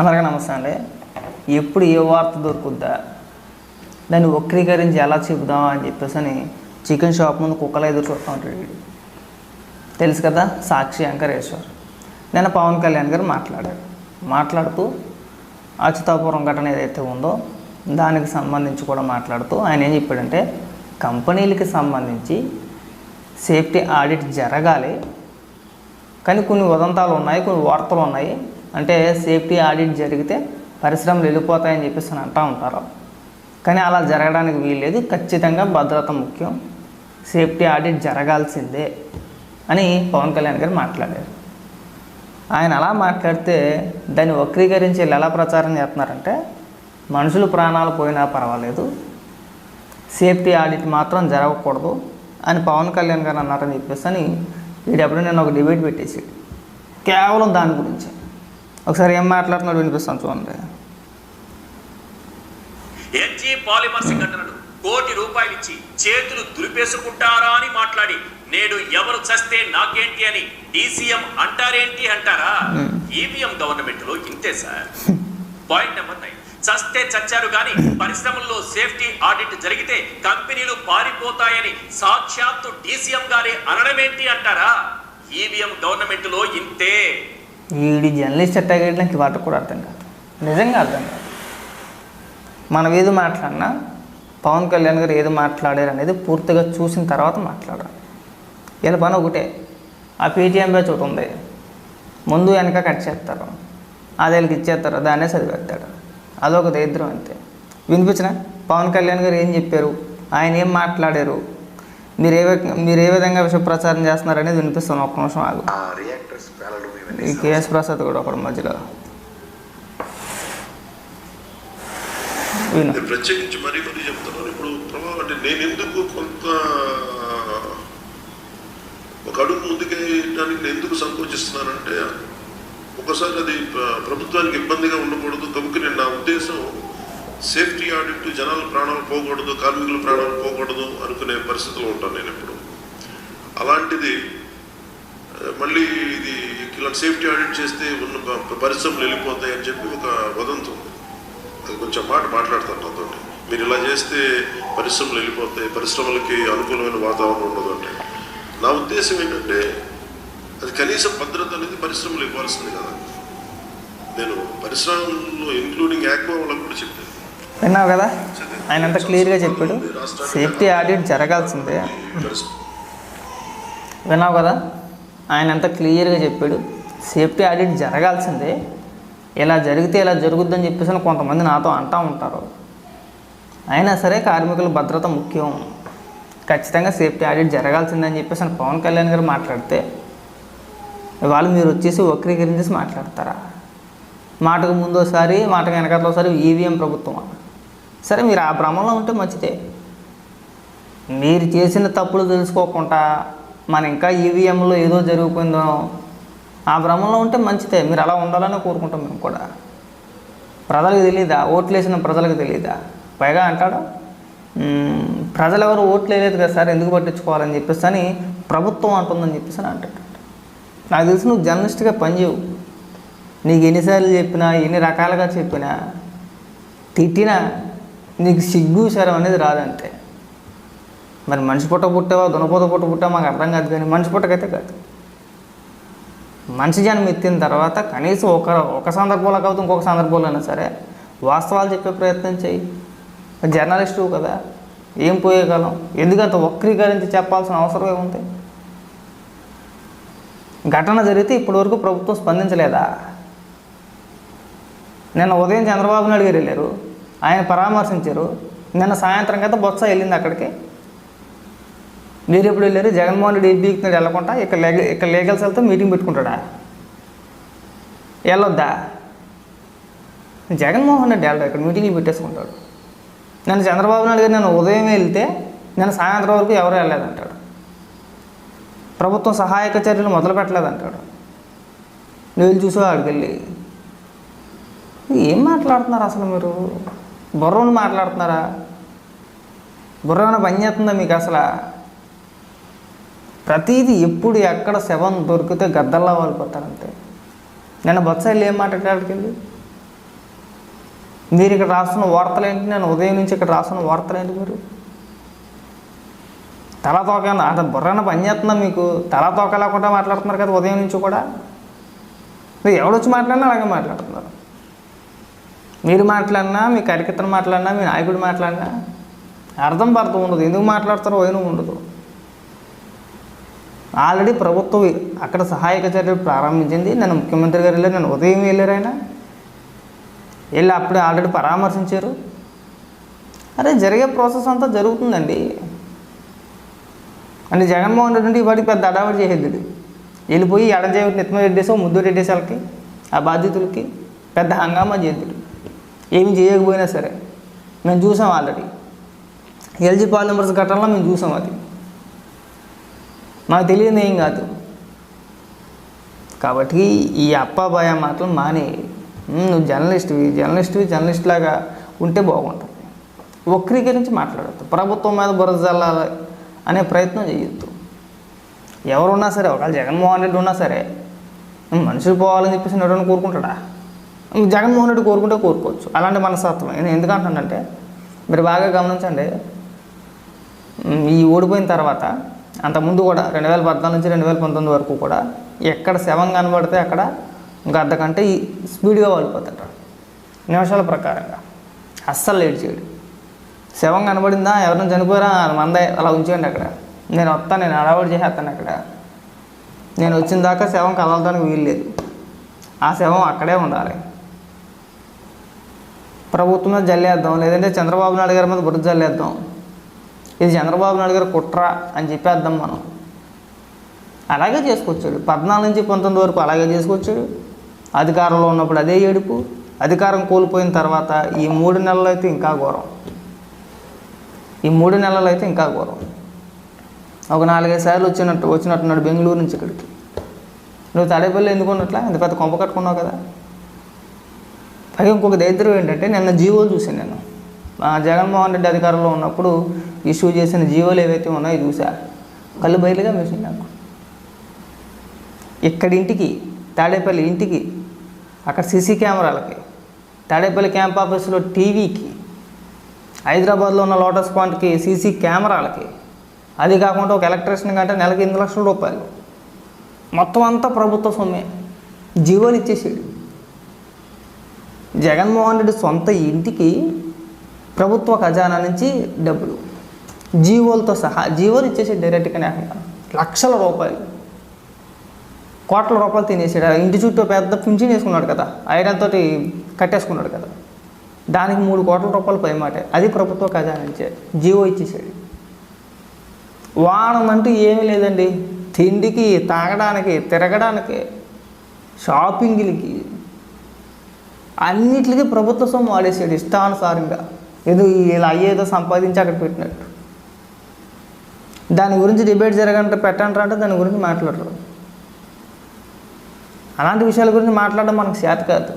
అందరికీ నమస్తే అండి. ఎప్పుడు ఏ వార్త దొరుకుద్దా? దాన్ని వక్రీకరించి ఎలా చెబుదాం అని చెప్పేసి అని చికెన్ షాప్ ముందు కుక్కలు ఎదురు చూస్తూ ఉంటాడు వీడు. తెలుసు కదా సాక్షి అంకరేశ్వర్. నేను పవన్ కళ్యాణ్ గారు మాట్లాడారు. మాట్లాడుతూ అచ్యుతాపురం ఘటన ఏదైతే ఉందో దానికి సంబంధించి కూడా మాట్లాడుతూ ఆయన ఏం చెప్పాడంటే కంపెనీలకి సంబంధించి సేఫ్టీ ఆడిట్ జరగాలి. కానీ కొన్ని ఉదంతాలు ఉన్నాయి కొన్ని వార్తలు ఉన్నాయి. అంటే సేఫ్టీ ఆడిట్ జరిగితే పరిశ్రమలు వెళ్ళిపోతాయని చెప్పేసి అని అంటూ ఉంటారు. కానీ అలా జరగడానికి వీల్లేదు. ఖచ్చితంగా భద్రత ముఖ్యం. సేఫ్టీ ఆడిట్ జరగాల్సిందే అని పవన్ కళ్యాణ్ గారు మాట్లాడారు. ఆయన అలా మాట్లాడితే దాన్ని వక్రీకరించి వీళ్ళు ఎలా ప్రచారం చేస్తున్నారంటే మనుషులు ప్రాణాలు పోయినా పర్వాలేదు. సేఫ్టీ ఆడిట్ మాత్రం జరగకూడదు అని పవన్ కళ్యాణ్ గారు అన్నారని చెప్పేసి అని వీడెప్పుడు నేను ఒక డిబేట్ పెట్టేసి కేవలం దాని గురించి. ఒకసారి ఏం మాట్లాడుతున్నాడు వినిపిస్తాను చూడండి. ఎన్జీ పాలిమర్స్ ఘటనను కోటి రూపాయలు ఇచ్చి చేతులు దులిపేసుకుంటారా అని మాట్లాడి నేడు ఎవరు చస్తే నాకేంటి అని డీసీఎం అంటారేంటి అంటారా? ఈవీఎం గవర్నమెంట్లో ఇంతే సార్. Point number nine. చస్తే చచ్చారు గాని పరిశ్రమల్లో సేఫ్టీ ఆడిట్ జరిగితే కంపెనీలు పారిపోతాయని సాక్షాత్తు డీసీఎం గారే అనడమేంటి అంటారా? ఈవీఎం గవర్నమెంట్లో ఇంతే. వీడి జర్నలిస్ట్ అట్టాగేయడానికి వాటికి కూడా అర్థం కాదు. నిజంగా అర్థం కాదు. మనం ఏది మాట్లాడినా పవన్ కళ్యాణ్ గారు ఏది మాట్లాడారు అనేది పూర్తిగా చూసిన తర్వాత మాట్లాడాలి. వీళ్ళ పని ఒకటే. ఆ పేటీఎం బ్యాచ్ ఒకటి ఉంది. ముందు వెనక కట్ చేస్తారు. అది వీళ్ళకి ఇచ్చేస్తారు. దాన్నే చదివేస్తాడు. అదొక దరిద్రం అంతే. వినిపించిన? పవన్ కళ్యాణ్ గారు ఏం చెప్పారు? ఆయన ఏం మాట్లాడారు? మీరు ఏ మీరు ఏ విధంగా విష ప్రచారం చేస్తున్నారు అనేది వినిపిస్తాను ఒక్క నిమిషం ఆగు. ఈ కేఎస్ ప్రసాద్ కూడా ఒకడు మధ్యలో. నేను ప్రత్యేకించి మరీ మరీ చెప్తున్నాను. ఇప్పుడు ప్రభావం అంటే నేను ఎందుకు కొంత ఒక అడుగు ముందుకేయడానికి నేను ఎందుకు సంకోచిస్తున్నానంటే ఒకసారి అది ప్రభుత్వానికి ఇబ్బందిగా ఉండకూడదు కనుక నేను నా ఉద్దేశం సేఫ్టీ ఆడిట్ జనాల ప్రాణాలు పోకూడదు కార్మికుల ప్రాణాలు పోకూడదు అనుకునే పరిస్థితిలో ఉంటాను నేను ఇప్పుడు. అలాంటిది మళ్ళీ ఇది ఇలాంటి సేఫ్టీ ఆడిట్ చేస్తే ఉన్న పరిశ్రమలు వెళ్ళిపోతాయి అని చెప్పి ఒక వదంతి ఉంది. అది కొంచెం మాట మాట్లాడతాను నాతో. మీరు ఇలా చేస్తే పరిశ్రమలు వెళ్ళిపోతాయి పరిశ్రమలకి అనుకూలమైన వాతావరణం ఉండదు అంటే నా ఉద్దేశం ఏంటంటే అది కనీసం భద్రత అనేది పరిశ్రమలు ఇవ్వాల్సింది కదా. నేను పరిశ్రమల్లో ఇంక్లూడింగ్ యాక్వా వాళ్ళకు కూడా చెప్పాను. విన్నావు కదా? ఆయన అంత క్లియర్గా చెప్పాడు. సేఫ్టీ ఆడిట్ జరగాల్సిందే. విన్నావు కదా? ఆయన అంతా క్లియర్గా చెప్పాడు. సేఫ్టీ ఆడిట్ జరగాల్సిందే. ఇలా జరిగితే ఇలా జరుగుద్దని చెప్పేసి అని కొంతమంది నాతో అంటూ ఉంటారు. అయినా సరే కార్మికుల భద్రత ముఖ్యం. ఖచ్చితంగా సేఫ్టీ ఆడిట్ జరగాల్సిందని చెప్పేసి పవన్ కళ్యాణ్ గారు మాట్లాడితే వాళ్ళు మీరు వచ్చేసి వక్రీకరించేసి మాట్లాడతారా? మాటకు ముందోసారి మాటకు ఒకసారి ఈవీఎం ప్రభుత్వం. సరే మీరు ఆ భ్రమంలో ఉంటే మంచిదే. మీరు చేసిన తప్పులు తెలుసుకోకుండా మన ఇంకా ఈవీఎంలో ఏదో జరిగిపోయిందో ఆ భ్రమంలో ఉంటే మంచిదే. మీరు అలా ఉండాలని కోరుకుంటాం మేము కూడా. ప్రజలకు తెలియదా ఓట్లు వేసిన ప్రజలకు తెలియదా పైగా అంటాడు ప్రజలు ఎవరు ఓట్లు వేయలేదు కదా సార్ ఎందుకు పట్టించుకోవాలని చెప్పేసి అని ప్రభుత్వం అంటుందని చెప్పేసి అని అంటాడు. నాకు తెలిసి నువ్వు జర్నలిస్ట్గా పనిచేయవు. నీకు ఎన్నిసార్లు చెప్పినా ఎన్ని రకాలుగా చెప్పినా తిట్టినా నీకు సిగ్గు శరం అనేది రాదంతే. మరి మనిషి పుట్ట పుట్టావా దునపోత పుట్ట పుట్టావా మాకు అర్థం కాదు కానీ మనిషి పుట్టకైతే కాదు. మనిషి జన్మ ఎత్తిన తర్వాత కనీసం ఒక ఒక సందర్భంలో కాకపోతే ఇంకొక సందర్భంలో అయినా సరే వాస్తవాలు చెప్పే ప్రయత్నం చేయి. జర్నలిస్టు కదా ఏం పోయేయగలం ఎందుకంత వక్రీకరించి చెప్పాల్సిన అవసరం ఏముంది? ఘటన జరిగితే ఇప్పటివరకు ప్రభుత్వం స్పందించలేదా? నిన్న ఉదయం చంద్రబాబు నాయుడు గారు వెళ్ళారు ఆయన పరామర్శించారు నిన్న సాయంత్రం కదా బొత్స వెళ్ళింది అక్కడికి. మీరు ఎప్పుడు వెళ్ళారు? జగన్మోహన్ రెడ్డి ఎంపీకి వెళ్ళకుండా ఇక్కడ లీగ ఇక్కడ లీగల్స్ వెళ్తే మీటింగ్ పెట్టుకుంటాడా? వెళ్ళొద్దా? జగన్మోహన్ రెడ్డి వెళ్ళడు ఇక్కడ మీటింగ్లు పెట్టేసుకుంటాడు. నేను చంద్రబాబు నాయుడు గారు నేను ఉదయం వెళ్తే నేను సాయంత్రం వరకు ఎవరు వెళ్ళలేదంటాడు. ప్రభుత్వం సహాయక చర్యలు మొదలు పెట్టలేదంటాడు. నువ్వు వెళ్ళి చూసావు ఆడికెళ్ళి ఏం మాట్లాడుతున్నారు అసలు మీరు? బుర్రను మాట్లాడుతున్నారా? బుర్ర ఏమైనా పని చేస్తుందా మీకు అసలు? ప్రతిదీ ఎప్పుడు ఎక్కడ శవం దొరికితే గద్దల్లా వాళ్ళిపోతారంతే నేను బొత్స వెళ్ళి ఏం మాట్లాడాడికి మీరు ఇక్కడ రాస్తున్న వార్తలు ఏంటి? నేను ఉదయం నుంచి ఇక్కడ రాస్తున్న వార్తలు ఏంటి మీరు? తల తోక అంటే బుర్రన పని మీకు? తల తోక లేకుండా మాట్లాడుతున్నారు కదా ఉదయం నుంచి కూడా? మీరు ఎవడొచ్చి మాట్లాడినా అలాగే మాట్లాడుతున్నారు. మీరు మాట్లాడినా మీ కరికితను మాట్లాడినా మీ నాయకుడు మాట్లాడినా అర్థం పర్థం ఉండదు. ఎందుకు మాట్లాడతారో వైనం ఉండదు. ఆల్రెడీ ప్రభుత్వం అక్కడ సహాయక చర్యలు ప్రారంభించింది. నేను ముఖ్యమంత్రి గారు వెళ్ళారు. నేను ఉదయం వెళ్ళారు ఆయన. వెళ్ళి అప్పుడే ఆల్రెడీ పరామర్శించారు. అరే జరిగే ప్రాసెస్ అంతా జరుగుతుందండి. అంటే జగన్మోహన్ రెడ్డి అంటే వాడికి పెద్ద అడావడి చేసేది వెళ్ళిపోయి ఎడజేవి నెత్తిమ రెడ్డేసో ముద్దు వాళ్ళకి ఆ బాధితులకి పెద్ద హంగామా చేద్దుడు ఏమి చేయకపోయినా సరే. మేము చూసాం ఆల్రెడీ. ఎల్జీ పాలిమర్స్ ఘటనలో మేము చూసాం అది. మాకు తెలియదు ఏం కాదు. కాబట్టి ఈ అప్పాబాయ మాటలు మానే. నువ్వు జర్నలిస్ట్వి జర్నలిస్ట్వి జర్నలిస్ట్ లాగా ఉంటే బాగుంటుంది. వక్రీకరించి మాట్లాడద్దు. ప్రభుత్వం మీద బురద జల్లాలి అనే ప్రయత్నం చేయొద్దు. ఎవరున్నా సరే ఒకవేళ జగన్మోహన్ రెడ్డి ఉన్నా సరే మనుషులు పోవాలని చెప్పేసి నడవని కోరుకుంటాడా? జగన్మోహన్ రెడ్డి కోరుకుంటే కోరుకోవచ్చు. అలాంటి మనస్తత్వం. నేను ఎందుకు అంటానంటే మీరు బాగా గమనించండి. ఈ ఓడిపోయిన తర్వాత అంతకుముందు కూడా రెండు వేల పద్నాలుగు నుంచి రెండు వేల పంతొమ్మిది వరకు కూడా ఎక్కడ శవం కనబడితే అక్కడ గద్ద కంటే స్పీడ్గా వాడిపోతాడు నిమిషాల ప్రకారంగా. అస్సలు లేట్ చేయడు. శవం కనబడిందా? ఎవరైనా చనిపోయారా? మందే అలా ఉంచేయండి అక్కడ. నేను వస్తాను నేను అడవాడు చేసేస్తాను అక్కడ. నేను వచ్చిన దాకా శవం కదలడానికి వీలు లేదు. ఆ శవం అక్కడే ఉండాలి. ప్రభుత్వం మీద జల్లేద్దాం. లేదంటే చంద్రబాబు నాయుడు గారి మీద బురద జల్లేద్దాం. ఇది చంద్రబాబు నాయుడు గారు కుట్ర అని చెప్పేద్దాం మనం. అలాగే చేసుకొచ్చాడు. పద్నాలుగు నుంచి పంతొమ్మిది వరకు అలాగే చేసుకొచ్చాడు. అధికారంలో ఉన్నప్పుడు అదే ఏడుపు. అధికారం కోల్పోయిన తర్వాత ఈ మూడు నెలలు అయితే ఇంకా ఘోరం. ఈ మూడు నెలలు అయితే ఇంకా ఘోరం. ఒక నాలుగైదు సార్లు వచ్చినట్టు వచ్చినట్టున్నాడు బెంగళూరు నుంచి ఇక్కడికి. నువ్వు తాడేపల్లి ఎందుకు ఉన్నట్లా? ఇంత పెద్ద కొంప కట్టుకున్నావు కదా. పైగా ఇంకొక దరిద్రం ఏంటంటే నిన్న జీవోలు చూసాను నేను. జగన్మోహన్ రెడ్డి అధికారంలో ఉన్నప్పుడు ఇష్యూ చేసిన జీవోలు ఏవైతే ఉన్నాయో చూసా కళ్ళు బయలుగా వేసింది నాకు. ఇక్కడింటికి తాడేపల్లి ఇంటికి. అక్కడ సీసీ కెమెరాలకి. తాడేపల్లి క్యాంప్ ఆఫీసులో టీవీకి. హైదరాబాద్లో ఉన్న లోటస్ పాయింట్కి సీసీ కెమెరాలకి. అది కాకుండా ఒక ఎలక్ట్రీషియన్ కంటే నెలకి ఎనిమిది లక్షల రూపాయలు. మొత్తం అంతా ప్రభుత్వ సొమ్మే. జీవోలు ఇచ్చేసాడు. జగన్మోహన్ రెడ్డి సొంత ఇంటికి ప్రభుత్వ ఖజానా నుంచి డబ్బులు. జీవోలతో సహా జీవోలు ఇచ్చేసి డైరెక్ట్గా అక్కడ లక్షల రూపాయలు. కోట్ల రూపాయలు తినేసాడు. ఆ ఇంటి చుట్టూ పెద్ద పింఛన్ వేసుకున్నాడు కదా ఐరన్ తోటి కట్టేసుకున్నాడు కదా. దానికి మూడు కోట్ల రూపాయలు పైమాటే. అది ప్రభుత్వ ఖజానా నుంచే. జీవో ఇచ్చేసాడు. వానం అంటూ ఏమీ లేదండి. తిండికి తాగడానికి తిరగడానికి షాపింగ్లకి అన్నిటికీ ప్రభుత్వ సొమ్ము వాడేసాడు ఇష్టానుసారంగా. ఏదో ఇలా అయ్యేదో సంపాదించి అక్కడ పెట్టినట్టు. దాని గురించి డిబేట్ జరగంటే పెట్టంటారు అంటే దాని గురించి మాట్లాడరు. అలాంటి విషయాల గురించి మాట్లాడడం మనకు చేత కాదు.